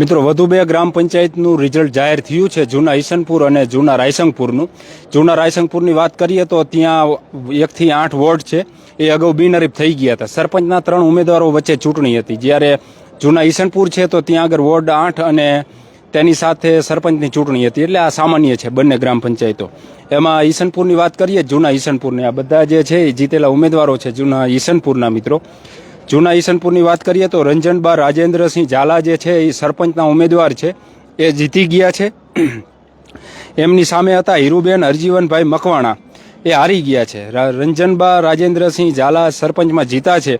મિત્રો, વધુ બે ગ્રામ પંચાયતનું રિઝલ્ટ જાહેર થયું છે. જૂના ઈસનપુર અને જૂના રાયસંગપુરનું. જૂના રાયસંગપુરની વાત કરીએ તો ત્યાં એકથી આઠ વોર્ડ છે. એ અગાઉ બિનહરીફ થઈ ગયા હતા. સરપંચના ત્રણ ઉમેદવારો વચ્ચે ચૂંટણી હતી. જ્યારે જૂના ઈસનપુર છે તો ત્યાં આગળ વોર્ડ આઠ અને તેની સાથે સરપંચની ચૂંટણી હતી. એટલે આ સામાન્ય છે બંને ગ્રામ પંચાયતો. એમાં ઈસનપુરની વાત કરીએ, જૂના ઈસનપુરની. આ બધા જે છે એ જીતેલા ઉમેદવારો છે જૂના ઈસનપુરના મિત્રો. જૂના ઈસનપુરની વાત કરીએ તો રંજનબા રાજેન્દ્રસિંહ ઝાલા જે છે એ સરપંચના ઉમેદવાર છે, એ જીતી ગયા છે. એમની સામે હતા હીરુબેન હરજીવનભાઈ મકવાણા. એ હારી ગયા છે. રંજનબા રાજેન્દ્રસિંહ ઝાલા સરપંચમાં જીતા છે.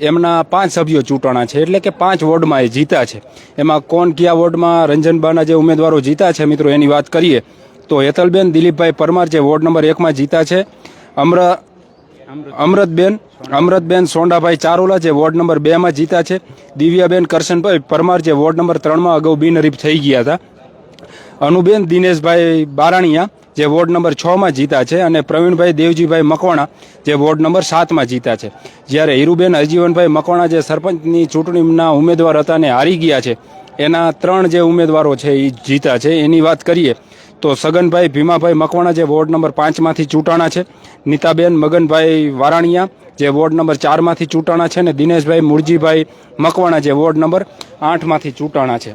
એમના પાંચ સભ્યો ચૂંટણા છે. એટલે કે પાંચ વોર્ડમાં એ જીતા છે. એમાં કોણ કયા વોર્ડમાં રંજનબાના જે ઉમેદવારો જીતા છે મિત્રો એની વાત કરીએ તો હેતલબેન દિલીપભાઈ પરમાર જે વોર્ડ નંબર એકમાં જીતા છે. અમર અમૃતબેન. અમૃતબેન સોંડાભાઈ ચારોલા જે વોર્ડ નંબર બે માં જીતા છે. દિવ્યાબેન કરશનભાઈ પરમાર જે વોર્ડ નંબર ત્રણમાં અગાઉ બિનહરીફ થઈ ગયા હતા. અનુબેન દિનેશભાઈ બારાણીયા જે વોર્ડ નંબર છ માં જીતા છે અને પ્રવીણભાઈ દેવજીભાઈ મકવાણા જે વોર્ડ નંબર સાતમાં જીતા છે. જ્યારે હીરુબેન હરજીવનભાઈ મકવાણા જે સરપંચની ચૂંટણીના ઉમેદવાર હતા અને હારી ગયા છે, એના ત્રણ જે ઉમેદવારો છે એ જીતા છે. એની વાત કરીએ તો સગનભાઈ ભીમાભાઈ મકવાણા જે વોર્ડ નંબર પાંચમાંથી ચૂંટાણા છે, નીતાબેન, મગનભાઈ વારાણીયા જે વોર્ડ નંબર ચારમાંથી ચૂંટાણા છે અને દિનેશભાઈ મુરજીભાઈ મકવાણા જે વોર્ડ નંબર આઠમાંથી ચૂંટાણા છે.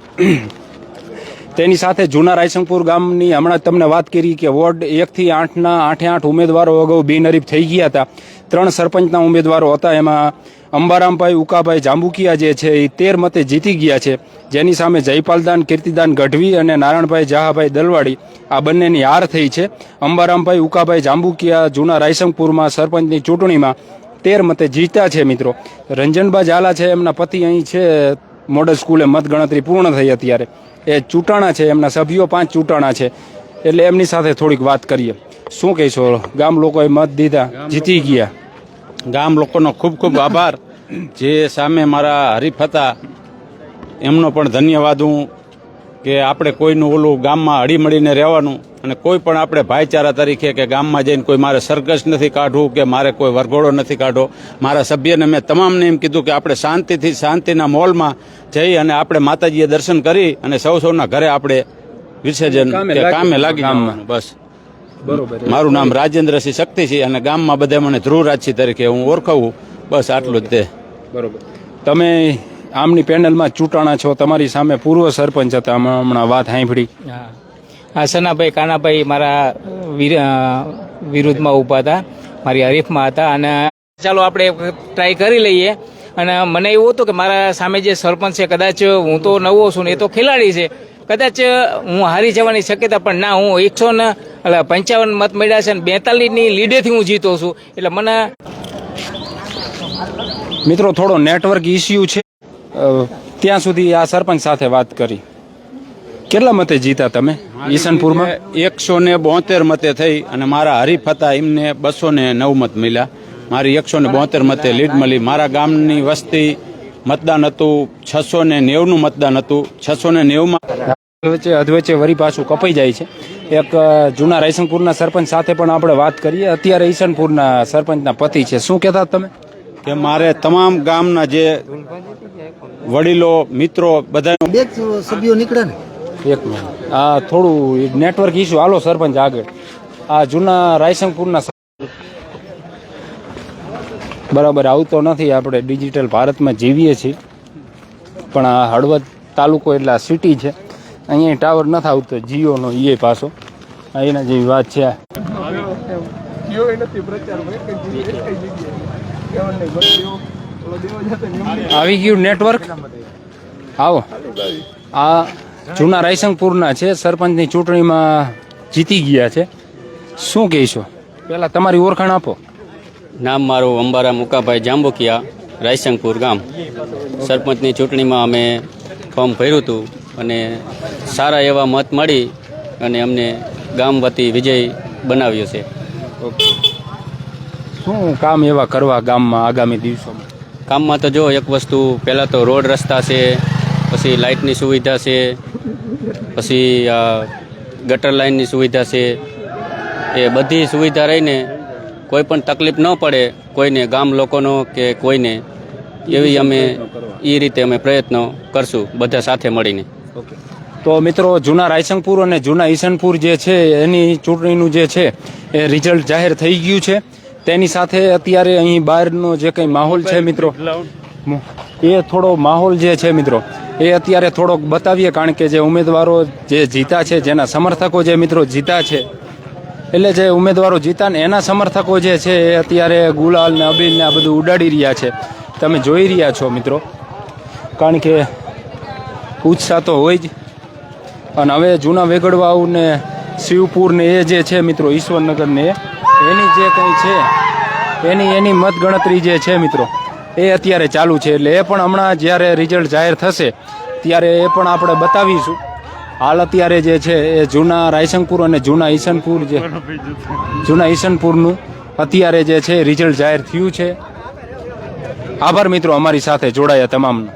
તેની સાથે જૂના રાયસંગપુર ગામની હમણાં તમને વાત કરી કે વોર્ડ એકથી આઠના આઠે આઠ ઉમેદવારો અગાઉ બિનહરીફ થઈ ગયા હતા. ત્રણ સરપંચના ઉમેદવારો હતા. એમાં અંબારામભાઈ, ઉકાભાઈ જાંબુકિયા જે છે એ તેર મતે જીતી ગયા છે. જેની સામે જયપાલદાન, કીર્તિદાન ગઢવી અને નારાયણભાઈ જહાભાઈ દલવાડી આ બંનેની હાર થઈ છે. અંબારામભાઈ, ઉકાભાઈ જાંબુકિયા જૂના રાયસંગપુરમાં સરપંચની ચૂંટણીમાં તેર મતે જીત્યા છે મિત્રો. રંજનબા ઝાલા છે, એમના પતિ અહીં છે. મોડલ સ્કૂલે મતગણતરી પૂર્ણ થઈ અત્યારે. એ ચૂંટાણા છે, એમના સભ્યો પાંચ ચૂંટાણા છે. એટલે એમની સાથે થોડીક વાત કરીએ. શું કહીશો? ગામ લોકોએ મત દીધા, જીતી ગયા. ગામ લોકોનો ખૂબ ખૂબ આભાર. જે સામે મારા હરીફ હતા એમનો પણ ધન્યવાદ હું કે આપણે કોઈનું ઓલું ગામમાં હળીમળીને રહેવાનું અને કોઈ પણ આપણે ભાઈચારા તરીકે કે ગામમાં જઈને કોઈ મારે સરઘસ નથી કાઢવું કે મારે કોઈ વરઘોડો નથી કાઢવો. મારા સભ્યને મેં તમામને એમ કીધું કે આપણે શાંતિથી શાંતિના મોલમાં જઈ અને આપણે માતાજીએ દર્શન કરી અને સૌ સૌના ઘરે આપણે વિસર્જન કામે લાગી કામે લાગી ગામમાં. બસ. બરોબર. મારું નામ રાજેન્દ્રસિંહ શક્તિ છે અને ગામમાં બધા મને ધ્રુવરાજસિંહ તરીકે હું ઓળખાવું. બસ આટલું જ તે. બરોબર. તમે આમની પેનલમાં ચૂંટાણા છો. તમારી સામે પૂર્વ સરપંચ હતા. હમણાં હમણાં વાત સાંભળી. હા. હા સનાભાઈ કાનાભાઈ મારા વિરુદ્ધમાં ઊભા હતા. મારી હરીફમાં હતા અને ચાલો આપણે ટ્રાય કરી લઈએ. અને મને એવું હતું કે મારા સામે જે સરપંચ છે કદાચ હું તો નવો છું ને એ તો ખેલાડી છે. કદાચ હું હારી જવાની શક્યતા પણ ના હું એકસો ને એટલે પંચાવન મત મળ્યા છે અને બેતાલીસની લીડેથી હું જીતો છું. એટલે મને મિત્રો થોડો નેટવર્ક ઇસ્યુ છે. ત્યાં સુધી આ સરપંચ સાથે વાત કરી. કેટલા મતે જીતા તમે ઈસનપુરમાં એકસો ને બોતેર મતે થઈ અને મારા હરીફ હતા એમને બસો ને નવ મત મળ્યા. મારી એકસો ને બોતેર મતે લીડ મળી. મારા ગામની વસ્તી મતદાન હતું છસો ને નેવનું મતદાન હતું. છસો ને નેવમાં વચ્ચે અધવચ્ચે વરી પાછું કપાઈ જાય છે. એક જૂના રાયસનપુરના સરપંચ સાથે પણ આપણે વાત કરીએ. અત્યારે ઈસનપુરના સરપંચના પતિ છે. શું કહેતા તમે? કે મારે તમામ ગામના જે વડીલો મિત્રો બધા બે સભ્યો નીકળે ને? એક મિનિટ. આ થોડું નેટવર્ક ઇશ્યુ હાલો સરપંચ આગળ. આ જૂના રાયસનપુરના સર- બરાબર આવતો નથી. આપણે ડિજિટલ ભારતમાં જીવીએ છીએ. પણ આ હળવદ તાલુકો એટલે આ સિટી છે. અહીંયા ટાવર નથી આવતો જીઓનો એ પાછો. આ એના જેવી વાત છે આવી ગયું નેટવર્ક? આવો. આ જૂના રાયસંગપુરના છે સરપંચની ચૂંટણીમાં જીતી ગયા છે. શું કહીશો? પેલા તમારી ઓળખાણ આપો. નામ મારું અંબારા મુકાભાઈ જાંબુકિયા રાયસંગપુર ગામ. સરપંચની ચૂંટણીમાં અમે ફોર્મ ભર્યું હતું. અને સારા એવા મત મળી અને અમને ગામ વતી વિજય બનાવ્યો છે. શું કામ એવા કરવા ગામમાં આગામી દિવસોમાં? કામમાં તો જો એક વસ્તુ પહેલાં તો રોડ રસ્તા છે પછી લાઇટની સુવિધા છે પછી ગટર લાઇનની સુવિધા છે. એ બધી સુવિધા રહીને કોઈ પણ તકલીફ ન પડે કોઈને ગામ લોકોનો કે કોઈને. એવી અમે એ રીતે અમે પ્રયત્નો કરશું બધા સાથે મળીને. ઓકે. તો મિત્રો જૂના રાયસંગપુર અને જૂના ઈસનપુર જે છે એની ચૂંટણીનું જે છે એ રિઝલ્ટ જાહેર થઈ ગયું છે. તેની સાથે અત્યારે અહીં બહારનો જે કંઈ માહોલ છે મિત્રો એ થોડો માહોલ જે છે મિત્રો એ અત્યારે થોડોક બતાવીએ કારણ કે જે ઉમેદવારો જે જીતા છે જેના સમર્થકો જે મિત્રો જીતા છે. એટલે જે ઉમેદવારો જીતા ને એના સમર્થકો જે છે એ અત્યારે ગુલાલ ને અબીલ ને આ બધું ઉડાડી રહ્યા છે. તમે જોઈ રહ્યા છો મિત્રો કારણ કે ઉત્સાહ તો હોય જ. અને હવે જૂના વેગડવાઉ ને શિવપુર ને એ જે છે મિત્રો ઈશ્વરનગર ને એની જે કંઈ છે, એની એની મતગણતરી જે છે મિત્રો, એ અત્યારે ચાલુ છે. એટલે એ પણ હમણાં જ્યારે રિઝલ્ટ જાહેર થશે, ત્યારે એ પણ આપણે બતાવીશું. હાલ અત્યારે જે છે એ જૂના રાયસંગપુર અને જૂના ઈશનપુર જે, જૂના ઈશનપુરનું અત્યારે જે છે રિઝલ્ટ જાહેર થયું છે. આભાર મિત્રો, અમારી સાથે જોડાયા તમામનો.